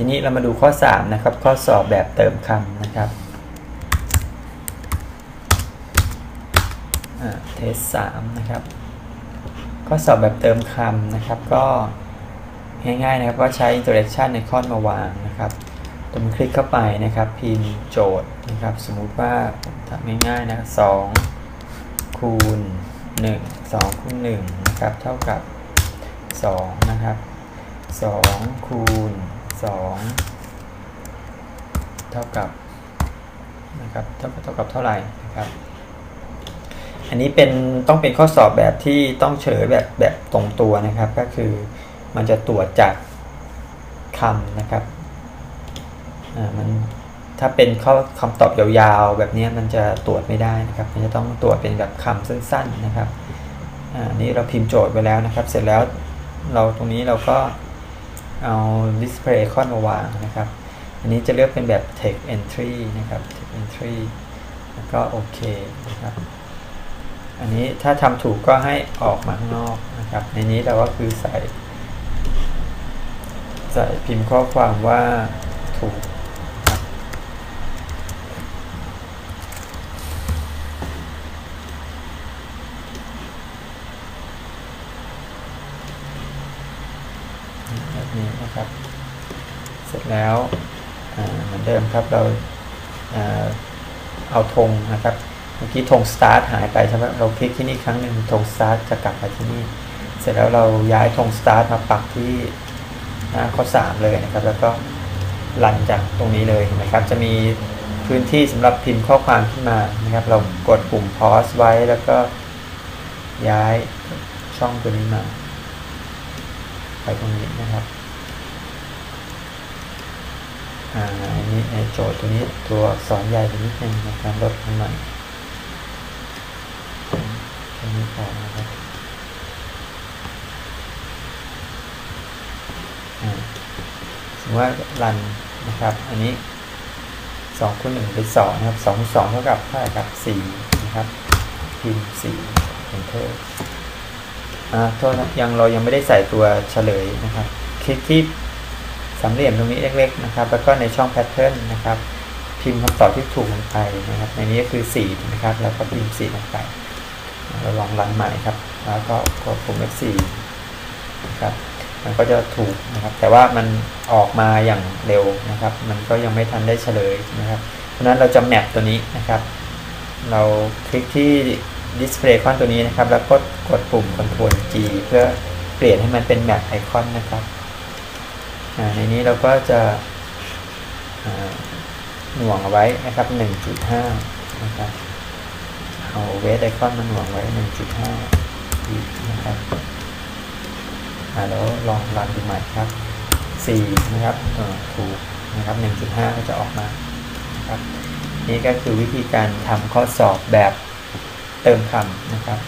ทีนี้เรามาดูข้อ 3 นะครับ ข้อสอบแบบเติมคำนะครับเทสสามนะครับ ข้อสอบแบบเติมคำนะครับก็ง่ายๆนะครับก็ใช้ interaction ในข้อมาวางนะครับตรงคลิกเข้าไปนะครับ พิมพ์โจทย์นะครับ สมมุติว่าผมทำง่ายๆนะ2คูณ1 2คูณ1นะครับ เท่ากับ2นะครับ2คูณ 2 เท่ากับนะครับเท่ากับเท่ากับเท่าไหร่นะครับอันนี้เป็นต้องเป็นข้อสอบแบบที่ต้องเฉลยแบบแบบตรงตัวนะครับ ก็คือมันจะตรวจจากคำนะครับอ่ามันถ้าเป็นข้อคำตอบยาวๆ แบบนี้มันจะตรวจไม่ได้นะครับ มันจะต้องตรวจเป็นแบบคำสั้นๆนะครับอ่านี่เราพิมพ์โจทย์ไปแล้วนะครับ เสร็จแล้วเราตรงนี้เราก็ เอา display icon มาวางนะครับ อันนี้จะเลือกเป็นแบบ text entry นะครับ text entry แล้วก็โอเคนะครับ อันนี้ถ้าทำถูกก็ให้ออกมาข้างนอกนะครับ ในนี้เราก็คือใส่ ใส่พิมพ์ข้อความว่าถูก แบบนี้นะครับ เสร็จแล้วเหมือนเดิมครับเราเอาธงนะครับเมื่อกี้ธง start หายไปใช่ไหมเราคลิกที่นี่ครั้งหนึ่งธง start จะกลับมาที่นี่ เสร็จแล้วเราย้ายธง start มาปักที่หน้าข้อ 3 เลยนะครับ แล้วก็ลันจากตรงนี้เลยเห็นะครับ จะมีพื้นที่สำหรับพิมพ์ข้อความขึ้นมานะครับ เรากดปุ่ม pause ไว้แล้วก็ย้ายช่องตัวนี้มา ไปตรงนี้นะครับอ่าอันนี้ในโจทย์ตัวนี้ตัวอักษรใหญ่ไปนิดนึงนะครับลดลงหน่อยตรงนี้พอนะครับสมมติว่ารันนะครับ อันนี้สองคูณหนึ่งเป็นสองนะครับสองคูณสองเท่ากับเท่าไหร่ครับสี่นะครับ พิมพ์สี่เอ่าโทษนะยังเรายังไม่ได้ใส่ตัวเฉลยนะครับ คลิกที่สามเหลี่ยมตรงนี้เล็กๆนะครับ แล้วก็ในช่องแพทเทิร์นนะครับ พิมพ์คำตอบที่ถูกลงไปนะครับ ในนี้ก็คือ4นะครับ แล้วก็พิมพ์4ลงไป เราลองรันใหม่ครับ แล้วก็กดปุ่ม F4 นะครับ มันก็จะถูกนะครับ แต่ว่ามันออกมาอย่างเร็วนะครับ มันก็ยังไม่ทันได้เฉลยนะครับ เพราะนั้นเราจะแมปตัวนี้นะครับ เราคลิกที่ display icon ตัวนี้นะครับ แล้วก็กดปุ่ม Ctrl G เพื่อเปลี่ยนให้มันเป็นแมปไอคอนนะครับในนี้เราก็จะหน่วงเอาไว้นะครับ 1.5 นะครับเอาเวทไอคอนมาหน่วงไว้ 1.5อีกนะครับแล้วลองรันดูใหม่ครับ 4 นะครับถูกนะครับ 1.5 ก็จะออกมาครับนี่ก็คือวิธีการทำข้อสอบแบบ เติมคำนะครับ